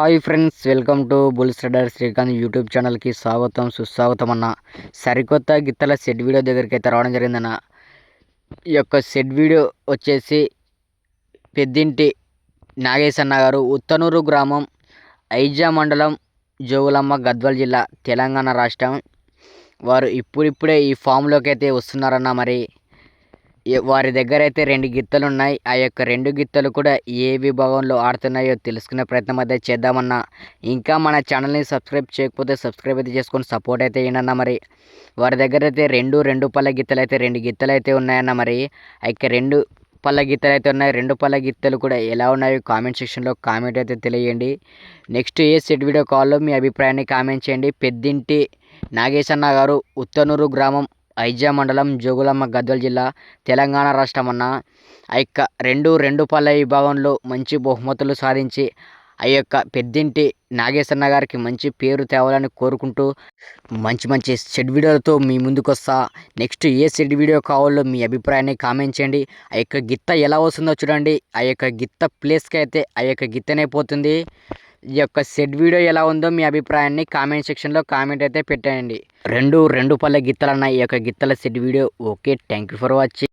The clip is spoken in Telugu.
Hi friends welcome to bulls raider Srikanth YouTube ఛానల్కి స్వాగతం సుస్వాగతం అన్న. సరికొత్త గిత్తల సెట్ వీడియో దగ్గరికి అయితే రావడం జరిగిందన్న. ఈ యొక్క సెట్ వీడియో వచ్చేసి పెద్దింటి నాగేశన్న గారు ఉత్తనూరు గ్రామం ఐజా మండలం జోగులమ్మ గద్వాల్ జిల్లా తెలంగాణ రాష్ట్రం. వారు ఇప్పుడిప్పుడే ఈ ఫామ్లోకి అయితే వస్తున్నారన్న మరి. వారి దగ్గర అయితే రెండు గిత్తలు ఉన్నాయి ఆ యొక్క రెండు గిత్తలు కూడా ఏ విభాగంలో ఆడుతున్నాయో తెలుసుకునే ప్రయత్నం అయితే చేద్దామన్నా. ఇంకా మన ఛానల్ని సబ్స్క్రైబ్ చేయకపోతే సబ్స్క్రైబ్ అయితే చేసుకొని సపోర్ట్ అయితే ఏంటన్నా మరి. వారి దగ్గర అయితే రెండు రెండు పళ్ళ గిత్తలు అయితే రెండు గిత్తలు అయితే ఉన్నాయన్న మరి. ఆ యొక్క రెండు పళ్ళ గీతలు అయితే ఉన్నాయి. రెండు పళ్ళ గీతలు కూడా ఎలా ఉన్నాయో కామెంట్ సెక్షన్లో కామెంట్ అయితే తెలియండి. నెక్స్ట్ ఏ సెట్ వీడియో కాల్లో మీ అభిప్రాయాన్ని కామెంట్ చేయండి. పెద్దింటి నాగేశన్న గారు ఉత్తనూరు గ్రామం ఐజా మండలం జోగులమ్మ గద్వాల జిల్లా తెలంగాణ రాష్ట్రం అన్న ఆ యొక్క రెండు రెండు పల్లె విభాగంలో మంచి బహుమతులు సాధించి ఆ యొక్క పెద్దింటి నాగేశ్వరన్న గారికి మంచి పేరు తేవాలని కోరుకుంటూ మంచి మంచి షెడ్ వీడియోలతో మీ ముందుకు వస్తా నెక్స్ట్ ఏ షెడ్ వీడియో కావాలో మీ అభిప్రాయాన్ని కామెంట్ చేయండి. ఆ యొక్క గిత్త ఎలా వస్తుందో చూడండి. ఆ యొక్క గిత్త ప్లేస్కి అయితే ఆ యొక్క గిత్తనే పోతుంది. ఈ యొక్క సెట్ వీడియో ఎలా ఉందో మీ అభిప్రాయాన్ని కామెంట్ సెక్షన్లో కామెంట్ అయితే పెట్టండి రెండు రెండు పళ్ళ గిత్తలు అన్న ఈ యొక్క గిత్తల set video. Okay thank you for watching.